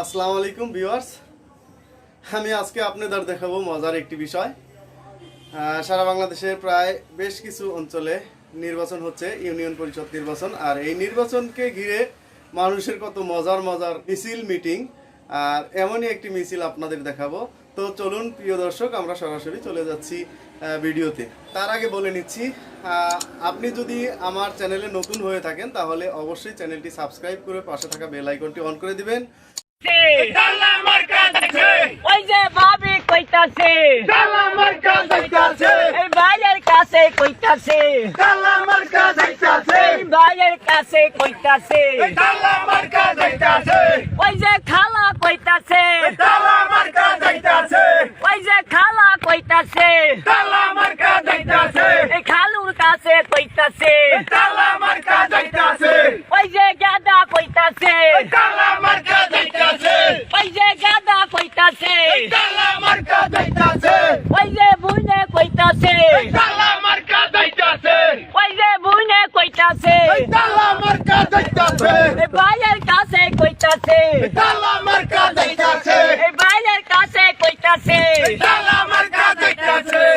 আসসালামু আলাইকুম, ভিউয়ার্স। আমি আজকে আপনাদের দেখাবো মজার একটি বিষয়। সারা বাংলাদেশের প্রায় বেশ কিছু অঞ্চলে নির্বাচন হচ্ছে, ইউনিয়ন পরিষদ নির্বাচন। আর এই নির্বাচনকে ঘিরে মানুষের কত মজার মজার মিছিল, মিটিং, আর এমনই একটি মিছিল আপনাদের দেখাবো। তো চলুন, প্রিয় দর্শক, আমরা সরাসরি চলে যাচ্ছি ভিডিওতে। তার আগে বলে নিচ্ছি আপনি যদি আমার চ্যানেলে নতুন হয়ে থাকেন, তাহলে অবশ্যই চ্যানেলটি সাবস্ক্রাইব করে পাশে থাকা বেল আইকনটি অন করে দিবেন। ওই যে ভাবি কইতাছে। এই ভাইয়ের কাছে কইতাছে। ভাইয়ের কাছে কইতাছে। ওই যে খালা কইতাছে। ওই যে খালা কইতাছে। এই খালুর কাছে কইতাছে। ওই যে গাদা কইতাছে ডালা মার্কা যাইতাছে ওই যে গাদা কইতাছে ডালা মার্কা যাইতাছে ওই যে বুনে কইতাছে। ডালা মার্কা যাইতাছে। ওই যে বুনে কইতাছে ডালা মার্কা যাইতাছে। এই ভাইয়ের কাছে কইতাছে। ডালা